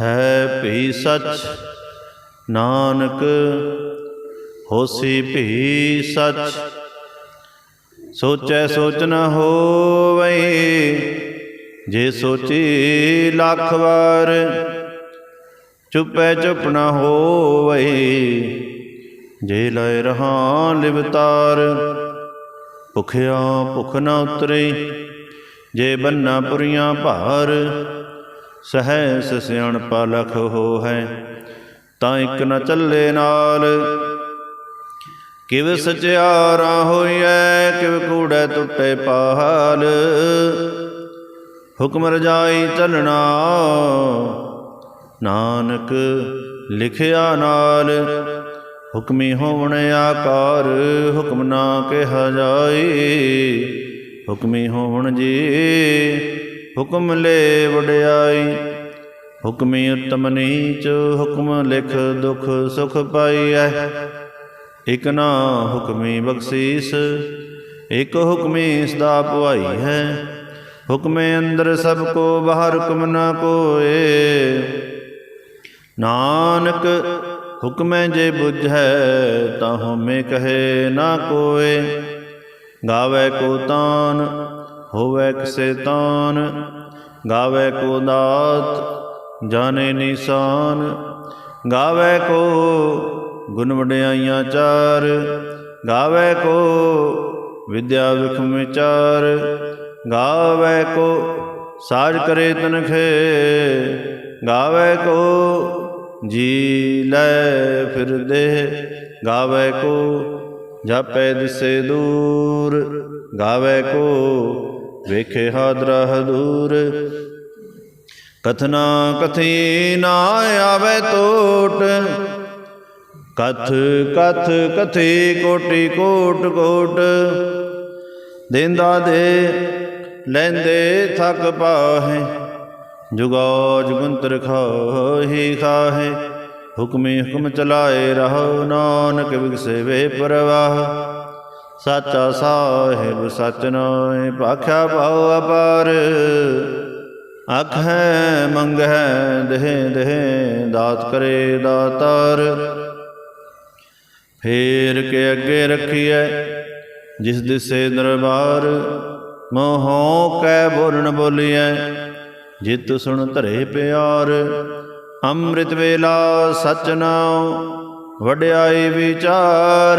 ਹੈ ਭੀ ਸੱਚ। ਨਾਨਕ ਹੋਸੀ ਭੀ ਸੱਚ। ਸੋਚੈ ਸੋਚ ਨ ਹੋਵੈ, ਜੇ ਸੋਚੀ ਲੱਖ ਵਾਰ, ਚੁੱਪੈ ਚੁੱਪ ਨ ਹੋਵੈ, ਜੇ ਲੈ ਰਹਾ ਲਿਵਤਾਰ ਭੁਖਿਆ ਭੁਖ ਨ ਉਤਰੇ, ਜੇ ਬੰਨਾ ਪੁਰੀਆਂ ਭਾਰ ਸਹੈਸ ਸਿਆਣਪਾ ਪਲਖ ਹੋ ਹੈ ਤਾਂ ਇੱਕ ਨ ਚੱਲੇ ਨਾਲ। ਕਿਵ ਸਚਿਆਰਾ ਹੋਈਐ, ਕਿਵ ਕੂੜੈ ਟੁੱਟੇ ਪਾਲ। ਹੁਕਮ ਰਜਾਈ ਚੱਲਣਾ, ਨਾਨਕ ਲਿਖਿਆ ਨਾਲ। ਹੁਕਮੀ ਹੋਵਣ ਆਕਾਰ, ਹੁਕਮ ਨਾ ਕਿਹਾ ਜਾਈ। ਹੁਕਮੀ ਹੋਵਣ ਜੀ ਹੁਕਮ ਲੈ ਵਡਿਆਈ, ਹੁਕਮੀ ਉਤਮ ਨੀਚ, ਹੁਕਮ ਲਿਖ ਦੁਖ ਸੁਖ ਪਾਈਐ। ਇਕ ਨਾ ਹੁਕਮੀ ਬਖਸ਼ੀਸ, ਇਕ ਹੁਕਮੀ ਸਦਾ ਭਵਾਈ ਹੈ ਹੁਕਮੇ ਅੰਦਰ ਸਭ ਕੋ, ਬਾਹਰ ਹੁਕਮ ਨਾ ਕੋਏ। ਨਾਨਕ, ਹੁਕਮੈ ਜੇ ਬੁਝੈ, ਤਾਂ ਹਉਮੈ ਕਹੇ ਨਾ ਕੋਏ। ਗਾਵੇ ਕੋ ਤਾਨ ਹੋਵੇ ਕਿਸੇ ਤਾਨ ਗਾਵੇ ਕੋ ਦਾਤ, ਜਾਣੇ ਨਿਸ਼ਾਨ। ਗਾਵੇ ਕੋ ਗੁਣ ਵਡਿਆਈਆਂ ਚਾਰ, ਗਾਵੇ ਕੋ ਵਿਦਿਆ ਵਿਖਮ ਵਿਚਾਰ। ਗਾਵੇ ਕੋ ਸਾਜ ਕਰੇ ਤਨਖੇ, ਗਾਵੇ ਕੋ ਜੀ ਲੈ ਫਿਰਦੇ ਗਾਵੇ ਕੋ ਜਾਪੈ ਦਿਸੇ ਦੂਰ, ਗਾਵੇ ਕੋ ਵੇਖੇ ਹਾਦਰਾ ਹਦੂਰ। ਕਥਨਾ ਕਥੀ ਨਾ ਆਵੇ ਟੋਟ ਕਥ ਕਥ, ਕਥੀ ਕੋਟੀ, ਕੋਟ ਕੋਟ। ਦੇਂਦਾ ਦੇ, ਲੈਂਦੇ ਥਕ ਪਾਹੇ। ਜੁਗਾ ਜੁਗੰਤਰ ਖਾਹੀ ਖਾਹੇ। ਹੁਕਮੇ ਹੁਕਮ ਚਲਾਏ ਰਹੋ ਨਾਨਕ ਵਿਗਸੇ ਵੇ ਪਰਵਾਹ। ਸਾਚਾ ਸਾਹਿਬ ਸਚ ਨਾਏ ਭਾਖਿਆ ਭਾਉ ਅਪਾਰ। ਆਖੈ ਮੰਗੈ ਦੇਹ ਦੇਹ, ਦਾਤ ਕਰੇ ਦਾਤਾਰ। ਫੇਰ ਕੇ ਅੱਗੇ ਰੱਖੀਐ, ਜਿਸ ਦਿਸੇ ਦਰਬਾਰ। ਮੋਹੋਂ ਕੈ ਬੋਲਣ ਬੋਲੀਐ, ਜਿਤ ਸੁਣ ਧਰੇ ਪਿਆਰ। ਅੰਮ੍ਰਿਤ ਵੇਲਾ ਸਚ ਨਾਉ, ਵਡਿਆਈ ਵਿਚਾਰ।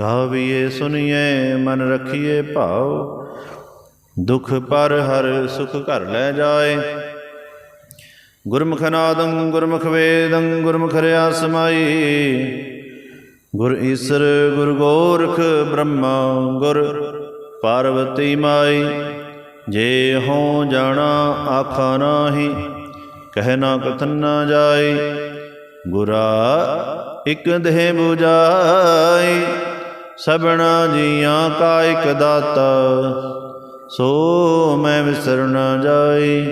ਗਾਵੀਏ ਸੁਣੀਏ ਮਨ ਰਖੀਏ ਭਾਉ। ਦੁਖ ਪਰ ਹਰ ਸੁਖ ਘਰ ਲੈ ਜਾਏ। ਗੁਰਮੁਖ ਨਾਦੰ, ਗੁਰਮੁਖ ਵੇਦੰ, ਗੁਰਮੁਖ ਰਿਆ ਸਮਾਈ ਗੁਰ ਈਸਰ, ਗੁਰ ਗੋਰਖ ਬ੍ਰਹਮਾ, ਗੁਰ ਪਾਰਵਤੀ ਮਾਈ। ਜੇ ਹੋ ਜਾਣਾ, ਆਖਾ ਨਾਹੀ, ਕਹਿ ਨਾ ਕਥਨ ਨਾ ਜਾਈ ਗੁਰਾ ਇਕ ਦੇਹ 부ਜਾਈ ਸਭਨਾ ਜੀਆਂ ਕਾ ਇਕ ਦਾਤਾ, ਸੋ ਮੈਂ ਵਿਸਰ ਨਾ ਜਾਈ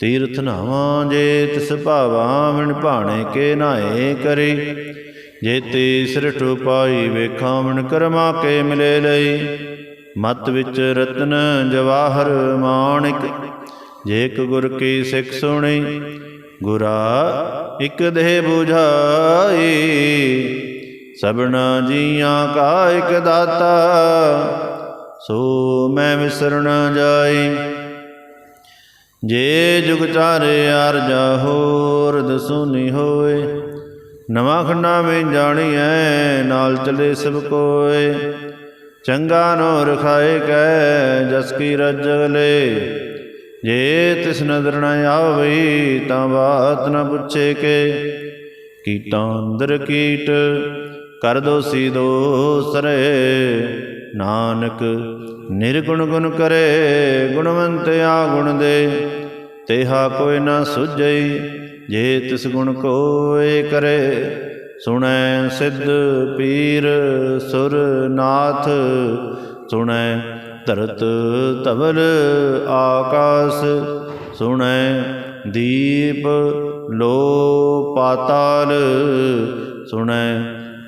ਤੀਰਥ ਨਾਵਾਂ ਜੇ ਤਿਸ ਭਾਵਾਂ, ਵਿਣ ਭਾਣੇ ਕੇ ਨਾਏ ਕਰੀ। ਜੇ ਤੇ ਸਿਰਠ ਪਾਈ ਵੇਖਾਂ, ਵਿਣ ਕਰਮਾ ਕੇ ਮਿਲੇ ਲਈ ਮਤ ਵਿੱਚ ਰਤਨ ਜਵਾਹਰ ਮਾਣਿਕ, ਜੇ ਇੱਕ ਗੁਰ ਕੀ ਸਿੱਖ ਸੁਣੀ, ਗੁਰਾ ਇਕ ਦੇਹ 부ਝਾਈ ਸਭਨਾ ਜੀਆਂ ਕਾ ਇਕ ਦਾਤਾ, ਸੋ ਮੈਂ ਵਿਸਰ ਨ ਜਾਈ। ਜੇ ਜੁਗ ਚਾਰੇ ਅਰਜਾ ਹੋਰ ਦਸੂਨੀ ਹੋਏ, ਨਵਾਂ ਖੰਡਾ ਵਿੱਚ ਜਾਣੀਐ, ਨਾਲ ਚਲੇ ਸਭ ਕੋਏ। ਚੰਗਾ ਨੋ ਰਖਾਏ ਕੈ, ਜਸ ਕੀ ਰਜਗਲੇ ਜੇ ਤਿਸ ਨਦਰ ਨ ਆਵਈ, ਤਾਂ ਬਾਤ ਨ ਪੁੱਛੇ ਕੇ। ਕੀਟਾਂ ਅੰਦਰ ਕੀਟ ਕਰ ਦੋਸੀ ਦੋਸਰੇ। ਨਾਨਕ ਨਿਰਗੁਣ ਗੁਣ ਕਰੇ, ਗੁਣਵੰਤ ਆ ਗੁਣ ਦੇ। ਤੇਹਾ ਕੋਈ ਨਾ ਸੁਝਈ ਜੇ ਤਿਸ ਗੁਣ ਕੋਏ ਕਰੇ। ਸੁਣੈ ਸਿੱਧ ਪੀਰ ਸੁਰ ਨਾਥ, ਸੁਣੈ ਧਰਤ ਧਵਲ ਆਕਾਸ। ਸੁਣੈ ਦੀਪ ਲੋ ਪਾਤਾਲ ਸੁਣੈ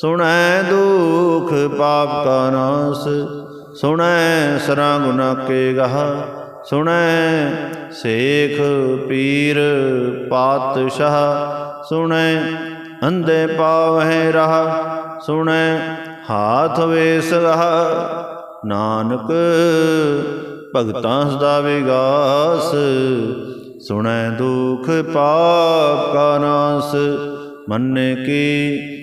ਸੁਣੈ ਦੁਖ ਪਾਪ ਕਾ ਨਾਸ, ਸੁਣੈ ਸਰਾ ਗੁਨਾ ਕੇ ਗਹ, ਸੁਣੈ ਸੇਖ ਪੀਰ ਪਾਤਸ਼ਾਹ, ਸੁਣੈ ਅੰਧੇ ਪਾਵਹਿ ਰਹਾ, ਸੁਣੈ ਹਾਥ ਵੇਸ ਗਹ। ਨਾਨਕ ਭਗਤਾਂ ਸਦਾ ਵਿਗਾਸ, ਸੁਣੈ ਦੁਖ ਪਾਪ ਕਾ ਨਾਸ, ਮੰਨੇ ਕੀ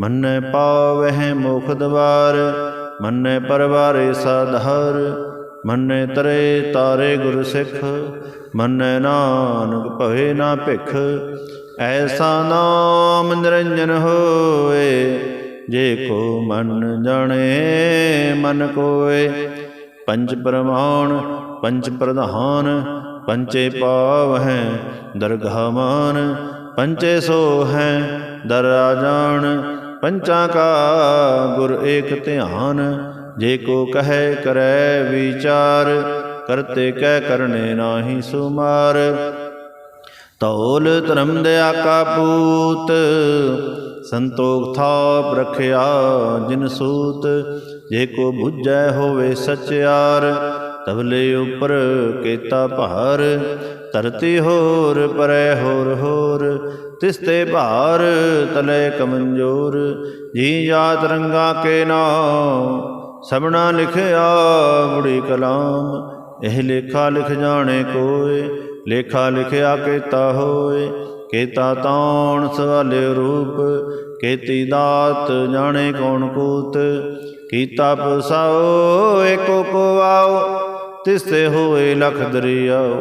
ਮੰਨੈ ਪਾਵਹਿ ਮੁਖ ਦਵਾਰ ਮੰਨੈ ਪਰਵਾਰੇ ਸਾਧਾਰ ਮੰਨੈ ਤਰੇ ਤਾਰੇ ਗੁਰ ਸਿੱਖ, ਮੰਨੈ ਨਾਨਕ ਭਵੇ ਨਾ ਭਿਖ। ਐਸਾ ਨਾਮ ਨਿਰੰਜਨ ਹੋਏ, ਜੇ ਕੋ ਮਨ ਜਾਣੇ, ਮਨ ਕੋਏ। ਪੰਜ ਪ੍ਰਮਾਣ ਪੰਜ ਪ੍ਰਧਾਨ, ਪੰਚੇ ਪਾਵ ਹੈ ਦਰਗਾਹ ਮਾਨ ਪੰਚੇ ਸੋ ਹੈ ਦਰਾ ਜਾਣ। ਪੰਚਾਂ ਕਾ ਗੁਰ ਏਕ ਧਿਆਨ, ਜੇ ਕੋ ਕਹੈ ਕਰੈ ਵਿਚਾਰ, ਕਰਤੇ ਕਹਿ ਕਰਨੇ ਨਾਹੀ ਸੁਮਾਰ। ਤੌਲ ਧਰਮ ਦਿਆ ਕਾ ਪੂਤ, ਸੰਤੋਖ ਥਾਪ ਰਖਿਆ ਜਿਨ ਸੂਤ, ਜੇ ਕੋ 부ਜੈ ਹੋਵੇ ਸਚਿਆਰ ਤਬਲੇ ਉਪਰ ਕੀਤਾ ਭਾਰ ਧਰਤੀ ਹੋਰ, ਪਰੈ ਹੋਰ ਹੋਰ। ਤਿਸਤੇ ਭਾਰ, ਤਲੇ ਕਮੰਜੋਰ। ਜੀ ਜਾਤ ਰੰਗਾ ਕੇ ਨਾਮ, ਸਭਨਾ ਲਿਖਿਆ ਬੁੜੀ ਕਲਾਮ। ਇਹ ਲੇਖਾ ਲਿਖ ਜਾਣੇ ਕੋਏ, ਲੇਖਾ ਲਿਖਿਆ ਕੀਤਾ ਹੋਏ। ਕੀਤਾ ਤਾਣ ਸਵਾਲੇ ਰੂਪ, ਕੀਤੀ ਦਾਤ ਜਾਣੇ ਕੌਣ ਕੂਤ। ਕੀਤਾ ਪਸਾਓ, ਏਕੋ ਕੋ ਆਓ, ਤਿਸਤੇ ਹੋਏ ਲਖ ਦਰਿਆਓ।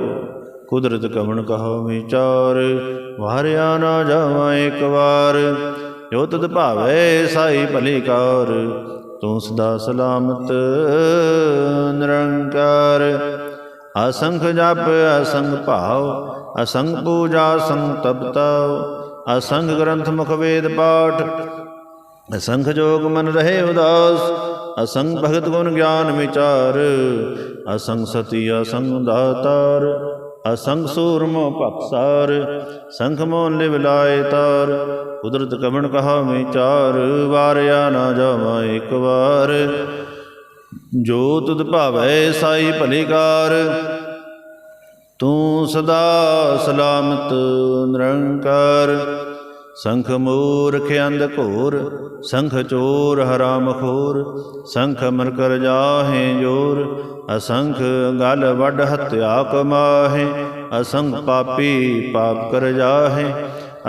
ਕੁਦਰਤ ਕਵਣ ਕਹੋ ਵਿਚਾਰ, ਵਾਰਿਆ ਨਾ ਜਾਵਾਂ ਇੱਕ ਵਾਰ। ਜੋ ਤਦ ਭਾਵੇ ਸਾਈ ਭਲੀ ਕਾਰ ਤੂੰ ਸਦਾ ਸਲਾਮਤ, ਨਿਰੰਕਾਰ। ਅਸੰਖ ਜਪ ਅਸੰਗ ਭਾਵ ਅਸੰਗ ਪੂਜਾ ਸੰਗ ਤਪਤਾਉ ਅਸੰਗ ਗ੍ਰੰਥ ਮੁਖ ਵੇਦ ਪਾਠ। ਅਸੰਖ ਜੋਗ ਮਨ ਰਹੇ ਉਦਾਸ ਅਸੰਗ ਭਗਤ ਗੁਣ ਗਿਆਨ ਵਿਚਾਰ ਅਸੰਗ ਸਤੀ ਅਸੰਗ ਦਾਤਾਰ। ਅਸੰਗ ਸੂਰਮੋ ਭਖਸਾਰ ਸੰਖ ਮੋਨ ਲਿਵ ਲਾਏ ਤਾਰ। ਕੁਦਰਤ ਕਵਣ ਕਹਾ ਮੈਂ ਚਾਰ, ਵਾਰਿਆ ਨਾ ਜਾਵਾਂ ਇੱਕ ਵਾਰ। ਜੋ ਤੁਧ ਭਾਵੈ ਸਾਈ ਭਲੀਕਾਰ ਤੂੰ ਸਦਾ ਸਲਾਮਤ ਨਿਰੰਕਾਰ। ਸੰਖ ਮੂਰਖ ਅੰਧ ਘੋਰ, ਸੰਖ ਚੋਰ ਹਰਾਮ ਖੋਰ, ਸੰਖ ਮਰ ਕਰ ਜਾਹੇ ਜੋਰ। ਅਸੰਖ ਗਲ ਵੱਡ ਹਤਿਆ ਕਮਾਹੇ ਅਸੰਖ ਪਾਪੀ ਪਾਪ ਕਰ ਜਾਹੇ,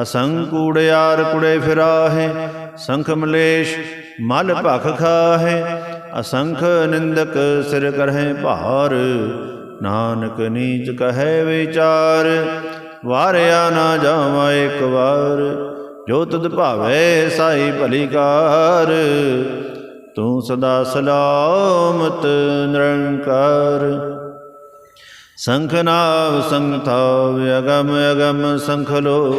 ਅਸੰਖ ਕੂੜਿਆਰ ਕੁੜੇ ਫਿਰਾਹੇ, ਸੰਖ ਮਲੇਸ਼ ਮਲ ਭਖ ਖਾਹੇ, ਅਸੰਖ ਨਿੰਦਕ ਸਿਰ ਕਰਹਿ ਭਾਰ, ਨਾਨਕ ਨੀਚ ਕਹੈ ਵਿਚਾਰ, ਵਾਰਿਆ ਨਾ ਜਾਵਾਂ ਇੱਕ ਵਾਰ, ਜੋ ਤੁਧ ਭਾਵੇ ਸਾਈ ਭਲੀ ਕਾਰ ਤੂੰ ਸਦਾ ਸਲਾਮਤ ਨਿਰੰਕਾਰ। ਸੰਖ ਨਾਵ ਸੰਗ ਥਾਵ, ਅਗਮ ਅਗਮ ਸੰਖ ਲੋ।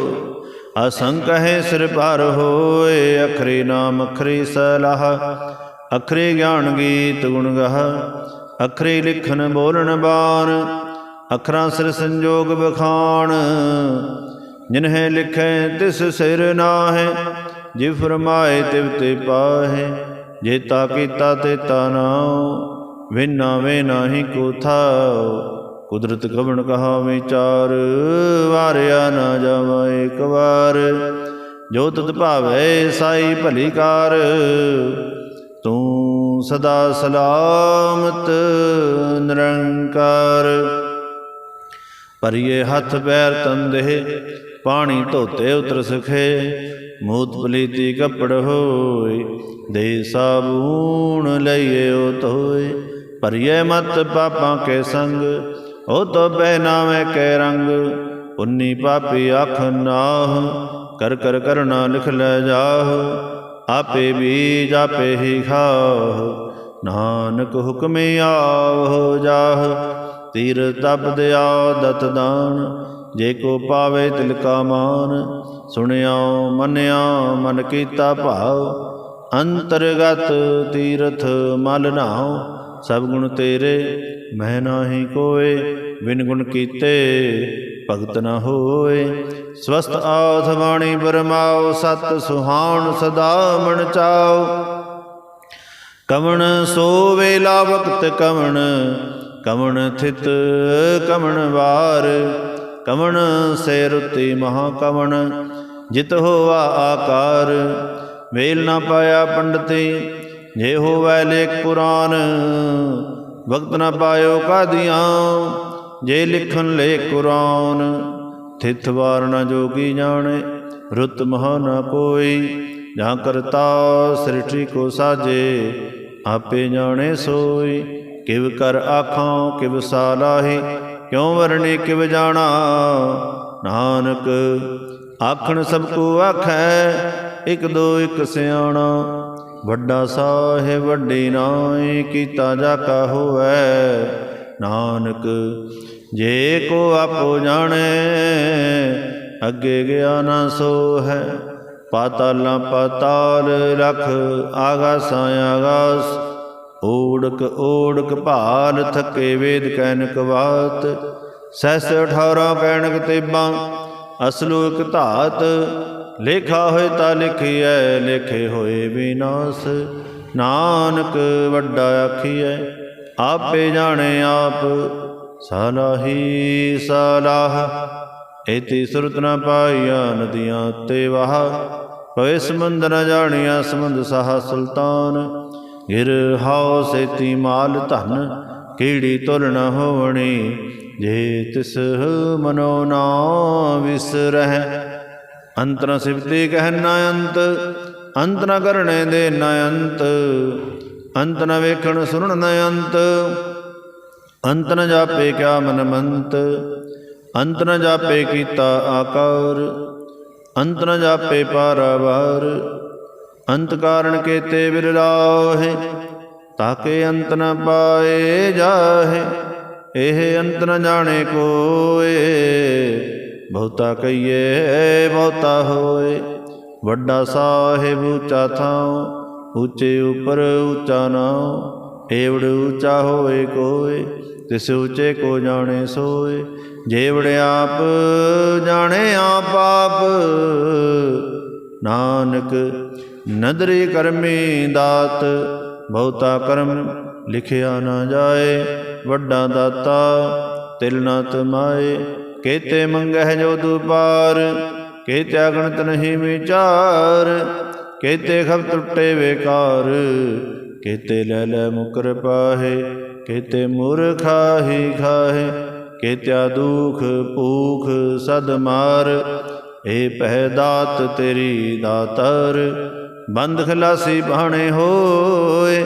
ਅਸੰਖ ਹੈ ਸਿਰ ਪਰ ਹੋਏ, ਅਖਰੀ ਨਾਮ ਅਖਰੇ ਸਲਾਹ। ਅਖਰੇ ਗਿਆਨ ਗੀਤ ਗੁਣ ਗਹ, ਅਖਰੇ ਲਿਖਨ ਬੋਲਣ ਬਾਣ। ਅਖਰਾਂ ਸਿਰ ਸੰਜੋਗ ਬਖਾਣ ਜਿਨਹਿ ਲਿਖੈ ਤਿਸ ਸਿਰ ਨਾਹਿ, ਜਿ ਫਰਮਾਏ ਤਿਵ ਤੇ ਪਾਹੇ। ਜੇਤਾ ਕੀਤਾ ਤੇ ਤਾ ਨਾਉ, ਵਿਨਾ ਵੇ ਨਾਹੀ ਕੋ ਥਾਉ। ਕੁਦਰਤ ਕਵਣ ਕਹਾ ਵਿਚਾਰ, ਵਾਰਿਆ ਨਾ ਜਾਵਾ ਇੱਕ ਵਾਰ। ਜੋ ਤਤ ਭਾਵੈ ਸਾਈ ਭਲੀ ਕਾਰ, ਤੂੰ ਸਦਾ ਸਲਾਮਤ ਨਿਰੰਕਾਰ। ਭਰੀਏ ਹੱਥ ਪੈਰ ਤੰਦੇ ਪਾਣੀ ਧੋਤੇ ਉਤਰ ਸਖੇ ਮੂਤ ਪਲੀਤੀ ਕੱਪੜ ਹੋਏ, ਦੇ ਸਾਬੂਣ ਲਈਏ ਉਹ ਧੋਏ। ਪਰਿਏ ਮਤ ਪਾਪਾਂ ਕੇ ਸੰਗ, ਉਹ ਤੋ ਬੈ ਕੇ ਰੰਗ। ਪੁੰਨੀ ਪਾਪੀ ਆਖ ਨਾਹ, ਕਰ ਕਰ ਕਰਨਾ ਲਿਖ ਲੈ ਜਾਹ। ਆਪੇ ਬੀਜ ਆਪੇ ਹੀ ਖਾਹ, ਨਾਨਕ ਹੁਕਮੇ ਆਵ ਜਾਹ। ਤੀਰ ਤਪ ਦਿਆ ਦਤ ਦਾਨ ਜੇ ਕੋ ਪਾਵੇ ਤਿਲ ਕਾ ਮਾਨ ਸੁਣਿਆ ਮੰਨਿਆ ਮਨ ਕੀਤਾ ਭਾਵ ਅੰਤਰਗਤ ਤੀਰਥ ਮਲ ਨਾਉ, ਸਭ ਗੁਣ ਤੇਰੇ ਮੈਂ ਨਾਹੀ ਕੋਏ। ਬਿਨ ਗੁਣ ਕੀਤੇ ਭਗਤ ਨ ਹੋਏ। ਸਵਸਤ ਆਥ ਬਾਣੀ ਬਰਮਾਓ ਸਤ ਸੁਹਾਣ ਸਦਾ ਮਨ ਚਾਓ ਕਵਣ ਸੋ ਵੇਲਾ ਵਕਤ ਕਵਣ ਕਵਣ ਥਿਤ ਕਵਣ ਵਾਰ। ਕਵਣ ਸੇ ਰੁਤੀ ਮਹਾ ਕਵਣ, ਜਿਤ ਹੋਆ ਆਕਾਰ, ਵੇਲ ਨਾ ਪਾਇਆ ਪੰਡਤੇ, ਜੇ ਹੋਵੈ ਲੇਖ ਕੁਰਾਨ ਵਕਤ ਨਾ ਪਾਇਓ ਕਾਦੀਆਂ, ਜੇ ਲਿਖਣ ਲੇ ਕੁਰਾਨ ਥਿਤ ਵਾਰ ਨਾ ਜੋਗੀ ਜਾਣੇ, ਰੁੱਤ ਮਹਾ ਨਾ ਕੋਈ, ਜਾਂ ਕਰਤਾ ਸ੍ਰਿਸ਼ਟੀ ਕੋ ਸਾਜੇ, ਆਪੇ ਜਾਣੇ ਸੋਈ, ਕਿਵ ਕਰ ਆਖਾਂ, ਕਿਵ ਸਾਲਾਹੀ ਕਿਉ ਵਰਣੇ ਕਿਵ ਜਾਣਾ ਨਾਨਕ ਆਖਣ ਸਭ ਕੋ ਆਖੈ, ਇਕ ਦੋ ਇਕ ਸਿਆਣਾ। ਵੱਡਾ ਸਾਹਿਬ, ਵੱਡੀ ਨਾਏ ਕੀਤਾ ਜਾ ਕਾ ਹੋਐ ਨਾਨਕ ਜੇ ਕੋ ਆਪੋ ਜਾਣੇ, ਅੱਗੇ ਗਿਆ ਨਾ ਸੋ ਹੈ ਪਾਤਾਲਾਂ ਪਾਤਾਲ ਰਖ, ਆਗਾਸਾਂ ਆਗਾਸ ਓੜਕ ਓੜਕ ਭਾਲ ਥਕੇ ਵੇਦ ਕੈਨਕ ਬਾਤ ਸੈਸ 18 ਕੈਨਕ ਤੇਬਾਂ ਅਸਲੂ ਇਕ ਧਾਤ, ਲੇਖਾ ਹੋਏ ਤਾਂ ਲਿਖੀਐ, ਲਿਖੇ ਹੋਏ ਵਿਨਾਸ਼, ਨਾਨਕ ਵੱਡਾ ਆਖੀਐ, ਆਪੇ ਜਾਣੇ ਆਪ, ਸਲਾਹੀ ਸਲਾਹ ਇਤੀ ਸੁਰਤ ਨ ਪਾਈਆ ਨਦੀਆਂ ਤੇ ਵਾਹ ਪਵੇ ਸਮੁੰਦ ਨ ਜਾਣੀਆ ਸਮੁੰਦ ਸਾਹ ਸੁਲਤਾਨ ਗਿਰ ਹਾਉ ਸੇਤੀ ਮਾਲ ਧਨ ਕੀੜੀ ਤੁਲ ਨ ਹੋਵਣੀ? ਜੇ ਤਿਸ ਮਨੋ ਨਾ ਵਿਸਰਹਿ ਅੰਤ ਨ ਕਹਿ ਨ ਅੰਤ ਅੰਤ ਨ ਕਰਣੇ ਦੇ ਨ ਅੰਤ ਅੰਤ ਨ ਵੇਖਣ ਸੁਣਨ ਨ ਅੰਤ ਅੰਤ ਨ ਜਾਪੇ ਕਿਆ ਮਨ ਮੰਤ, ਅੰਤ ਨ ਜਾਪੇ ਕੀਤਾ ਆਕਾਰ, ਅੰਤ ਨ ਜਾਪੇ ਪਾਰਾਵਾਰ ਅੰਤ ਕਾਰਣ ਕੇਤੇ ਵਿਰਲਾਹੇ ਤਾਕੇ ਅੰਤ ਨ ਪਾਏ ਜਾਹੇ, ਇਹ ਅੰਤ ਨ ਜਾਣੇ ਕੋਏ। ਬਹੁਤਾ ਕਹੀਏ, ਬਹੁਤਾ ਹੋਏ। ਵੱਡਾ ਸਾਹਿਬ ਉੱਚਾ ਥਾਂ ਉੱਚੇ ਉਪਰ ਉੱਚਾ ਨਾਉ ਏਵੜ ਉੱਚਾ ਹੋਏ ਕੋਏ, ਤਿਸ ਉੱਚੇ ਕੋ ਜਾਣੇ ਸੋਏ। ਜੇਵੜ ਆਪ ਜਾਣੇ ਆਪ ਆਪ। ਨਾਨਕ ਨਦਰੀ ਕਰਮੀ ਦਾਤ, ਬਹੁਤਾ ਕਰਮ ਲਿਖਿਆ ਨਾ ਜਾਏ, ਵੱਡਾ ਦਾਤਾ ਤਿਲ ਨਾ ਤਮਾਏ। ਕੇਤੇ ਮੰਗਹਿ ਜੋ ਦੁਪਾਰ, ਕੇਤੇ ਅਗਣਤ ਨਹੀਂ ਵਿਚਾਰ, ਕੇਤੇ ਖਬ ਟੁੱਟੇ ਵੇਕਾਰ, ਕੇਤੇ ਲੈ ਲੈ ਮੁਕਰ ਪਾਹੇ, ਕੇਤੇ ਮੂਰਖਾਹੀ ਖਾਹੇ, ਕੇਤਿਆ ਦੁਖ ਭੂਖ ਸਦ ਮਾਰ ਏ ਪਹਿ ਦਾਤ ਤੇਰੀ ਦਾਤਰ। ਬੰਦ ਖਲਾਸੀ ਬਾਣੇ ਹੋਏ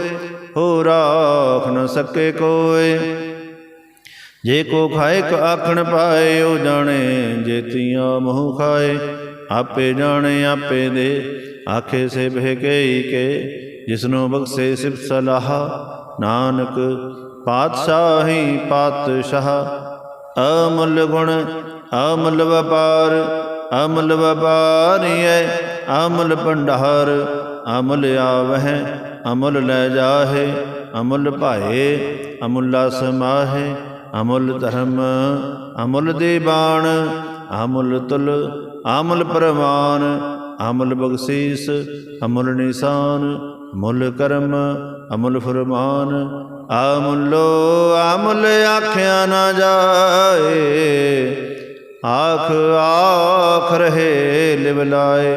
ਹੋ ਰਾਖ ਨ ਸਕੇ ਕੋਏ। ਜੇ ਕੋ ਖਾਏ ਕ ਆਖਣ ਪਾਏ, ਉਹ ਜਾਣੇ ਜੇਤੀਆਂ ਮੂੰਹ ਖਾਏ। ਆਪੇ ਜਾਣੇ, ਆਪੇ ਦੇ, ਆਖੇ ਸੇ ਬਹਿ ਗਈ ਕੇ। ਜਿਸਨੂੰ ਬਖਸ਼ੇ ਸਿਫ ਸਲਾਹ, ਨਾਨਕ ਪਾਤਸ਼ਾਹੀ ਪਾਤਸ਼ਾਹ। ਅਮੁੱਲ ਗੁਣ, ਅਮਲ ਵਪਾਰ, ਅਮੁੱਲ ਵਪਾਰੀਐ ਅਮੁੱਲ ਭੰਡਾਰ, ਅਮੁੱਲ ਆਵਹਿ, ਅਮੁੱਲ ਲੈ ਜਾਹੇ, ਅਮੁੱਲ ਭਾਏ, ਅਮੁੱਲਾ ਸਮਾਹੇ, ਅਮੁਲ ਧਰਮ, ਅਮੁੱਲ ਦੀਬਾਨ ਅਮੁਲ ਤੁਲ, ਅਮੁੱਲ ਪ੍ਰਮਾਨ ਅਮੁੱਲ ਬਖਸ਼ੀਸ, ਅਮੁੱਲ ਨਿਸ਼ਾਨ ਮੁੱਲ ਕਰਮ, ਅਮੁੱਲ ਫਰਮਾਨ ਅਮੁੱਲੋ ਅਮੁੱਲ ਆਖਿਆ ਨਾ ਜਾਏ, ਆਖ ਆਖ ਰਹੇ ਲਿਵ ਲਾਏ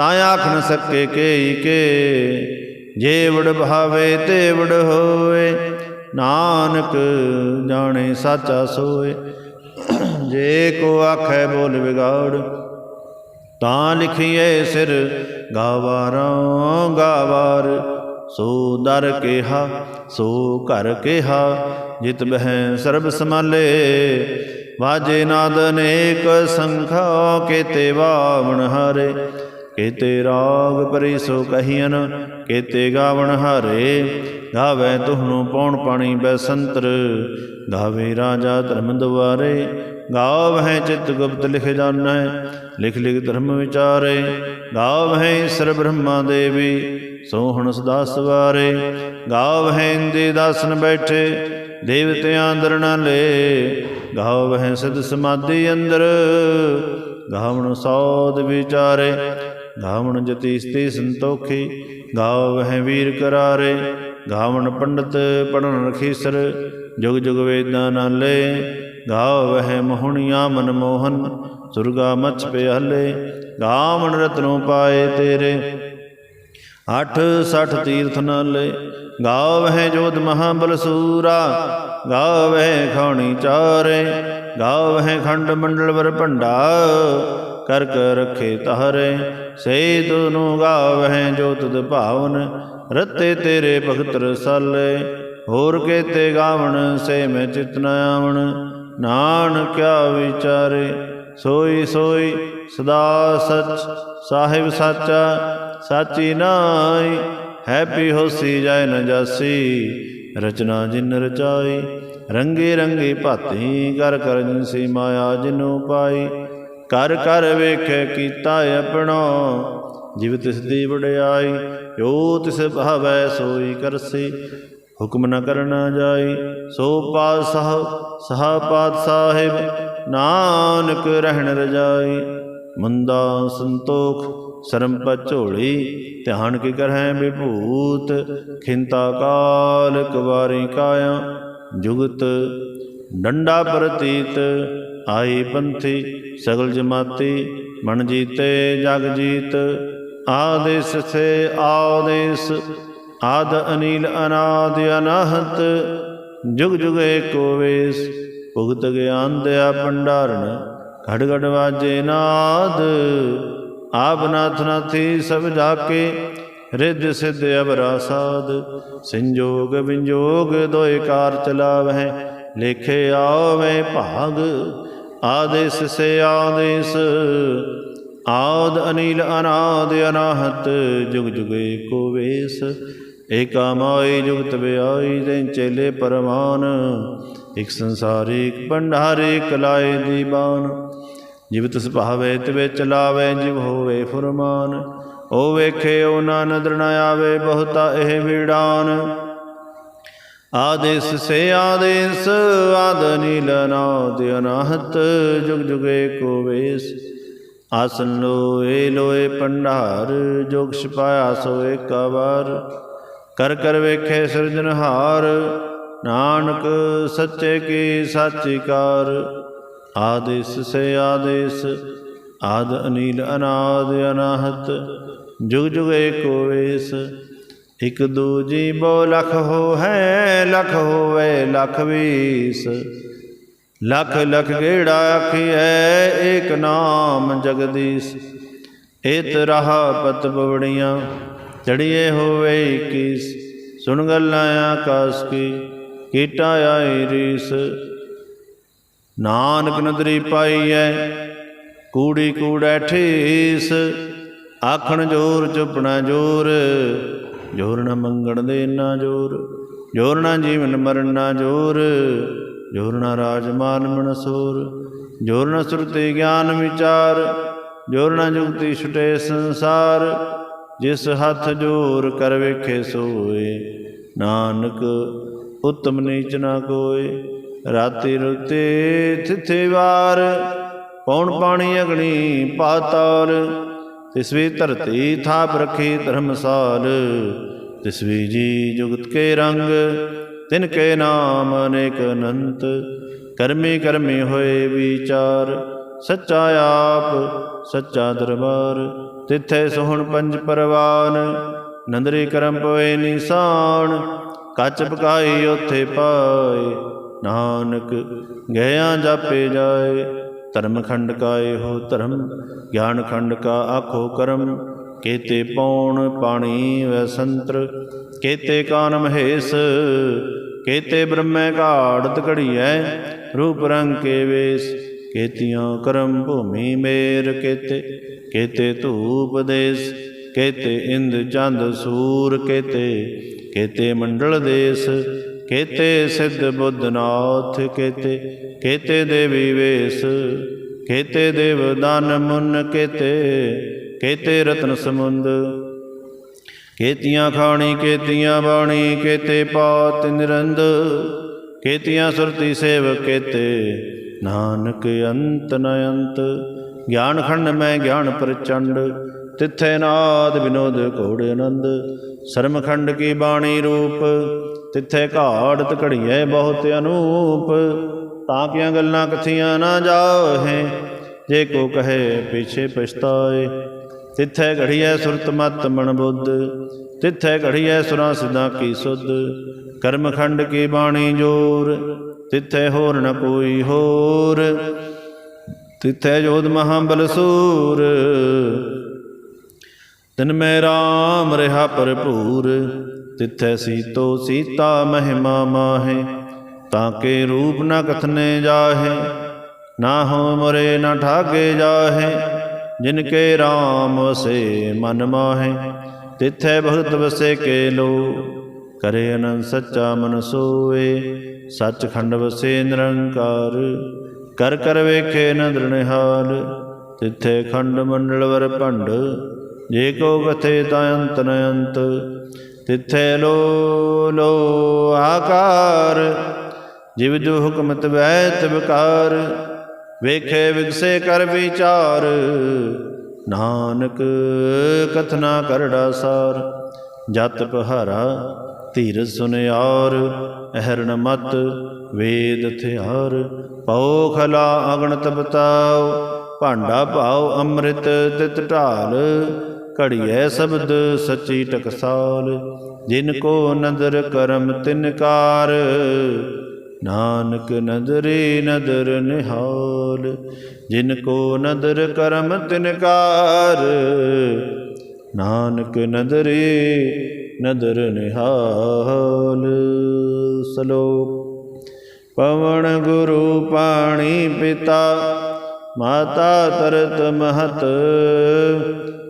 ਤਾਂ ਆਖ ਨ ਸਕੇ ਕੇਈ ਕੇ। ਜੇਵੜ ਵਡ ਭਾਵੇ ਤੇ ਹੋਏ ਨਾਨਕ ਜਾਣੇ ਸਾਚਾ ਸੋਏ। ਜੇ ਕੋ ਆਖੈ ਬੋਲ ਵਿਗਾੜ, ਤਾਂ ਲਿਖੀਏ ਸਿਰ ਗਾਵਾਰਾਂ ਗਾਵਾਰ। ਸੋ ਦਰ ਕਿਹਾ, ਸੋ ਘਰ ਕਿਹਾ, ਜਿਤ ਬਹਿ ਸਰਬ ਸਮਾਲੇ ਵਾਜੇ ਨਾਦ ਅਨੇਕ ਸੰਖਾ ਕੇਤੇ ਵਾਵਣ ਹਾਰੇ। ਕੇਤੇ ਰਾਗ ਪਰੀ ਸੋ ਕਹੀਨ ਕੇਤੇ ਗਾਵਣ ਹਾਰੇ। ਗਾਵੇ ਤੁਹਨੂੰ ਪੌਣ ਪਾਣੀ ਬੈਸੰਤਰ ਗਾਵੇ ਰਾਜਾ ਧਰਮ ਦੁਆਰੇ ਗਾਵਹਿ ਚਿਤ ਗੁਪਤ ਲਿਖ ਜਾਣੈ, ਲਿਖ ਲਿਖ ਧਰਮ ਵਿਚਾਰੇ। ਗਾਵਹਿ ਈਸਰ ਬ੍ਰਹਮਾ ਦੇਵੀ ਸੋਹਣ ਸਦਾ ਸਵਾਰੇ ਗਾਵਹਿ ਇੰਦੇ ਦਾਸਨ ਬੈਠੇ, ਦੇਵਤਿਆਂ ਅੰਦਰ ਨਾ ਗਾਵ ਗਾਵਹਿ ਸਿਧ ਸਮਾਧੀ ਅੰਦਰ, ਗਾਵਣ ਸੌਦ ਵਿਚਾਰੇ। ਗਾਵਣ ਜਤੀ ਸਤੀ ਸੰਤੋਖੀ ਗਾਵਹਿ ਵੀਰ ਕਰਾਰੇ, ਗਾਵਣ ਪੰਡਤ ਪੜਨ ਰਖੀਸਰ, ਜੁਗ ਜੁਗ ਵੇਦਾਂ ਨਾਲੇ ਗਾਵਹਿ ਮੋਹਣੀਆਂ ਮਨ ਮੋਹਨ, ਸੁਰਗਾ ਮਚ ਪਿਆਲੇ, ਗਾਵਣ ਰਤਨੋਂ ਪਾਏ ਤੇਰੇ। ਅਠ ਸਠ ਤੀਰਥ ਨਾਲੇ ਗਾਵਹਿ ਜੋਤ ਮਹਾਬਲ ਸੂਰਾ ਗਾਵਹਿ ਖਾਣੀ ਚਾਰੇ ਗਾਵਹਿ ਖੰਡ ਮੰਡਲ ਵਰ ਭੰਡਾ ਕਰ ਕਰ ਰਖੇ ਤਾਰੇ ਸੇ ਤੁਨੂੰ ਗਾਵਹਿ ਜੋ ਤੁਧ ਭਾਵਨ, ਰਤੇ ਤੇਰੇ ਭਗਤ ਰਸਾਲੇ ਹੋਰ ਕੇਤੇ ਗਾਵਣ, ਸੇ ਮੈਂ ਚਿਤ ਨ ਆਵਣ ਨਾਨਕਿਆ ਵਿਚਾਰੇ। ਸੋਈ ਸੋਈ ਸਦਾ ਸਚ, ਸਾਹਿਬ ਸਾਚਾ, ਸਾਚੀ ਨਾਈ ਹੈਪੀ ਹੋਸੀ ਜਾਏ ਨ ਜਾਸੀ। ਰਚਨਾ ਜਿਨ ਰਚਾਈ, ਰੰਗੇ ਰੰਗੇ ਭਾਤੀ, ਕਰ ਕਰ ਜਿਨਸੀ ਮਾਇਆ ਜਿਨੂ ਪਾਈ। ਕਰ ਕਰ ਵੇਖੇ ਕੀਤਾ ਆਪਣਾ। ਜਿਵ ਤਿਸ ਦੀ ਵਡਿਆਈ, ਜੋ ਤਿਸ ਭਾਵੈ ਸੋਈ ਕਰਸੀ। ਹੁਕਮ ਨ ਕਰਨਾ ਜਾਈ, ਸੋ ਪਾਤਸ਼ਾਹ, ਸਹਾ ਪਾਤ ਨਾਨਕ ਰਹਿਣ ਰਜਾਈ ਮੰਦਾ ਸੰਤੋਖ, ਸਰਮ ਪਚੋੜੀ ਧਿਆਨ ਕੀ ਕਰਹਿ ਵਿਭੂਤ। ਖਿੰਤਾ ਕਾਲ ਕਵਾਰੀ ਕਾਇਆ, ਜੁਗਤ ਡੰਡਾ ਪ੍ਰਤੀਤ। ਆਈ ਪੰਥੀ ਸਗਲ ਜਮਾਤੀ, ਮਨ ਜੀਤੇ ਜਗ ਜੀਤ, ਆਦੇਸ ਸੇ ਆਦੇਸ, ਆਦ ਅਨੀਲ ਅਨਾਦ ਅਨਹਤ, ਜੁਗ ਜੁਗ ਏਕੋ ਵੇਸ ਭੁਗਤ ਗਿਆਨ ਦਿਆ ਭੰਡਾਰਨ, ਘੜ ਘੜ ਵਾਜੇ ਨਾਦ, ਆਪ ਨਾਥ ਨਾਥੀ ਸਭ ਜਾਕੇ, ਰਿੱਧ ਸਿੱਧ ਅਬਰਾ ਸਾਧ, ਸੰਜੋਗ ਵਿੰਜੋਗ ਦੋਇ ਕਾਰ ਚਲਾਵਹਿ ਲੇਖੇ ਆਵੇ ਭਾਗ, ਆਦੇਸ ਸੇ ਆਦੇਸ ਆਦ ਅਨੀਲ ਅਨਾਦ ਅਨਾਹਤ, ਜੁਗ ਜੁਗ ਕੋ ਵੇਸ, ਏਕਾ ਮਾਈ ਜੁਗਤ ਵਿਆਈ ਦੇ ਚੇਲੇ ਪਰਮਾਨ ਇਕ ਸੰਸਾਰੀ ਇਕ ਭੰਡਾਰੇ ਕਲਾਏ ਦੀਬਾਨ ਜਿਵ ਤਿਸ ਭਾਵੇ ਤਿਵੇ ਚਲਾਵੇ ਜਿਵ ਹੋਵੇ ਫੁਰਮਾਨ। ਉਹ ਵੇਖੇ ਉਹ ਨਾ ਨਦਰ ਨ ਆਵੇ ਬਹੁਤਾ ਇਹ ਵਿੜਾਨ। ਆਦੇਸ ਸੇ ਆਦੇਸ ਆਦ ਨੀਲ ਨਾਦ ਅਨਾਹਤ, ਜੁਗ ਜੁਗੇ ਕੋ ਵੇਸ। ਆਸਨ ਲੋਏ ਲੋਏ ਪੰਡਾਰ ਜੋਗ ਛਪਾਇਆ ਸੋਏ ਏਕਾ ਕਰ ਕਰ ਵੇਖੇ ਸਿਰਜਨਹਾਰ ਨਾਨਕ ਸੱਚੇ ਕੀ ਸਾਚੀ ਕਾਰ। ਆਦੇਸ ਸੇ ਆਦੇਸ ਆਦ ਅਨੀਲ ਅਨਾਦ ਅਨਾਹਤ, ਜੁਗ ਜੁਗ ਏਕੋ ਵੇਸ। ਇਕ ਦੂਜੀ ਬੋ ਲਖ ਹੋ ਹੈ ਲਖ ਹੋਵੇ ਲਖ ਵੀਸ। ਲਖ ਲਖ ਗੇੜਾ ਆਖੀਐ, ਏਕ ਨਾਮ ਜਗਦੀਸ਼। ਏਤ ਰਹਾ ਪਤ ਬਵੜੀਆਂ ਚੜੀਏ ਹੋਵੇ ਕੀਸ ਸੁਣ ਗੱਲਾਂ ਆਕਾਸ ਕੀ, ਕੀਟਾ ਆਈ ਰੀਸ। ਨਾਨਕ ਨਦਰੀ ਪਾਈਐ, ਕੂੜੀ ਕੂੜੈ ਠੀਸ। ਆਖਣ ਜੋਰ ਚੁਪਣਾ ਜੋਰ ਜੋਰ ਨ ਮੰਗਣ ਦੇ ਨਾ ਜੋਰ ਜੋਰ ਨ ਜੀਵਨ ਮਰਨ ਨਾ ਜੋਰ ਜੋਰ ਨ ਰਾਜਮਾਨ ਮਨਸੂਰ ਜੋਰ ਨ ਸੁਰਤੀ ਗਿਆਨ ਵਿਚਾਰ, ਜੋਰ ਨ ਜੁਗਤੀ ਛੁਟੇ ਸੰਸਾਰ, ਜਿਸ ਹੱਥ ਜੋਰ ਕਰ ਵੇਖੇ ਸੋਏ। ਨਾਨਕ, ਉਤਮ ਨੀਚ ਨਾ ਕੋਏ, ਰਾਤੀ ਰੁਤੇ ਥਿਥੇ ਵਾਰ, ਪੌਣ ਪਾਣੀ ਅਗਣੀ ਪਾਤਾਲ ਤਿਸਵੀ ਧਰਤੀ ਥਾਪ ਰਖੀ ਧਰਮਸਾਲ, ਤਿਸਵੀ ਜੀ ਜੁਗਤ ਕੇ ਰੰਗ, ਤਿਨ ਕੇ ਨਾਮ ਅਨੇਕ ਅਨੰਤ, ਕਰਮੀ ਕਰਮੀ ਹੋਏ ਵਿਚਾਰ, ਸੱਚਾ ਆਪ, ਸੱਚਾ ਦਰਬਾਰ, ਤਿੱਥੇ ਸੋਹਣ ਪੰਜ ਪਰਵਾਨ, ਨੰਦਰੀ ਕਰਮ ਪਵੇ ਨਿਸ਼ਾਨ, ਕੱਚ ਪਕਾਈ ਉਥੇ ਪਾਏ, ਨਾਨਕ ਗਿਆ ਜਾਪੇ ਜਾਏ ਧਰਮ ਖੰਡ ਕਾ ਇਹੋ ਧਰਮ, ਗਿਆਨ ਖੰਡ ਕਾ ਆਖੋ ਕਰਮ। ਕੇਤੇ ਪੌਣ ਪਾਣੀ ਵੈ ਸੰਤਰ, ਕੇਤੇ ਕਾਨ ਮਹੇਸ਼, ਕੇਤੇ ਬ੍ਰਹਮੈ ਘਾੜਤ ਘੜੀਐ ਰੂਪ ਰੰਗ ਕੇ ਵੇਸ। ਕੇਤੀਆਂ ਕਰਮ ਭੂਮੀ ਮੇਰ ਕੇਤੇ ਕੇਤੇ ਧੂਪ ਦੇਸ, ਕੇਤੇ ਇੰਦ ਚੰਦ ਸੂਰ ਕੇਤੇ ਕੇਤੇ ਮੰਡਲ ਦੇਸ। ਕੇਤੇ ਸਿੱਧ ਬੁੱਧਨਾਥ, ਕੇਤੇ ਕੇਤੇ ਦੇਵੀ ਵੇਸ, ਕੇਤੇ ਦੇਵ ਦਾਨ ਮੁਨ ਕੇਤੇ ਕੇਤੇ ਰਤਨ ਸਮੁੰਦ। ਕੇਤੀਆਂ ਖਾਣੀ, ਕੇਤੀਆਂ ਬਾਣੀ, ਕੇਤੇ ਪਾਤ ਨਿਰੰਦ, ਕੇਤੀਆਂ ਸੁਰਤੀ ਸੇਵ ਕੇਤੇ, ਨਾਨਕ ਅੰਤ ਨ ਅੰਤ। ਗਿਆਨ ਖੰਡ ਮੈਂ ਗਿਆਨ ਪ੍ਰਚੰਡ, ਤਿੱਥੇ ਨਾਦ ਵਿਨੋਦ ਘੋੜ ਆਨੰਦ। ਸਰਮਖੰਡ ਕੀ ਬਾਣੀ ਰੂਪ ਤਿੱਥੇ ਘਾੜਤ ਘੜੀਐ ਬਹੁਤ ਅਨੂਪ, ਤਾਂ ਕੀਆਂ ਗੱਲਾਂ ਕਥੀਆਂ ਨਾ ਜਾਹੇ, ਜੇ ਕੋ ਕਹੇ ਪਿਛੇ ਪਛਤਾਏ। ਤਿੱਥੇ ਘੜੀਐ ਸੁਰਤ ਮਤ ਮਨ ਬੁੱਧ, ਤਿੱਥੇ ਘੜੀਐ ਸੁਰਾਂ ਸਿਧਾਂ ਕੀ ਸੁਧ। ਕਰਮ ਖੰਡ ਕੀ ਬਾਣੀ ਜੋਰ, ਤਿੱਥੇ ਹੋਰ ਨ ਕੋਈ ਹੋਰ। ਤਿੱਥੇ ਜੋਧ ਮਹਾਬਲ ਸੂਰ ਤਿਨ ਮੈਂ ਰਾਮ ਰਹਾ ਭਰਪੂਰ, ਤਿਥੈ ਸੀਤੋ ਸੀਤਾ ਮਹਿਮਾ ਮਾਹੇ, ਤਾਂ ਕੇ ਰੂਪ ਨ ਕਥਨੇ ਜਾਹੇ, ਨਾ ਹੋ ਮਰੇ ਨ ਠਾਗੇ ਜਾਹੇ, ਜਿਨ ਕੇ RAM ਵਸੇ ਮਨ ਮਾਹੇ, ਤਿਥੈ ਭਗਤ ਵਸੇ ਕੇ ਲੋ, ਕਰੇ ਅਨੰਦ ਸੱਚਾ ਮਨ ਸੋਏ ਸੱਚ ਖੰਡ ਵਸੇ ਨਿਰੰਕਾਰ, ਕਰ ਕਰ ਵੇਖੇ ਨਦਰ ਨਿਹਾਲ, ਤਿੱਥੇ ਖੰਡ ਮੰਡਲ ਵਰ ਭੰਡ ਜੇ ਕੋ ਕਥੇ ਤਾਂ ਅੰਤ ਨ ਅੰਤ, ਤਿੱਥੇ ਲੋ ਲੋ ਆਕਾਰ। ਜਿਵ ਜੋ ਹੁਕਮ ਤਵੈ ਤਵਕਾਰ ਵੇਖੇ ਵਿਗਸੇ ਕਰ ਵਿਚਾਰ। ਨਾਨਕ ਕਥਨਾ ਕਰੜਾ ਸਾਰ, ਜਤ ਪਹਾਰਾ ਧੀਰ ਸੁਨਿਆਰ, ਅਹਰਣ ਮਤ ਵੇਦ ਥਿਆਰ। ਪਉ ਖਲਾ ਅਗਣਤ ਬਤਾਉ ਭਾਂਡਾ ਭਾਉ ਅੰਮ੍ਰਿਤ ਤਿਤ ਢਾਲ। ਘੜੀਐ ਸ਼ਬਦ ਸਚੀ ਟਕਸਾਲ, ਜਿਨ ਕੋ ਨਦਰ ਕਰਮ ਤਿਨ ਨਾਨਕ ਨਦਰੇ ਨਦਰ ਨਿਹਾਲ, ਜਿਨ ਕੋ ਨਦਰ ਕਰਮ ਤਿਨਕਾਰ ਨਾਨਕ ਨਦਰੇ ਨਦਰ ਨਿਹਾਲ, ਸਲੋਕ। ਪਵਨ ਗੁਰੂ ਪਾਣੀ ਪਿਤਾ, ਮਾਤਾ ਤਰਤ ਮਹਤ।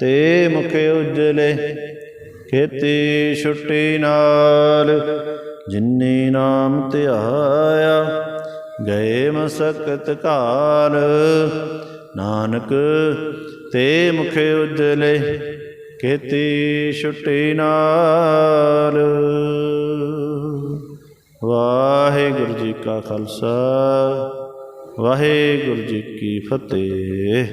ਤੇ ਮੁਖੇ ਉਜਲੇ, ਖੇਤੀ ਛੁੱਟੀ ਨਾਲ ਜਿਨੀ ਨਾਮ ਧਿਆਇਆ ਗਏ ਮਸਕਤ ਕਾਲ। ਨਾਨਕ ਤੇ ਮੁਖੇ ਉਜਲੇ, ਖੇਤੀ ਛੁੱਟੀ ਨਾਲ। ਵਾਹਿਗੁਰੂ ਜੀ ਕਾ ਖਾਲਸਾ, ਵਾਹਿਗੁਰੂ ਜੀ ਕੀ ਫਤਿਹ।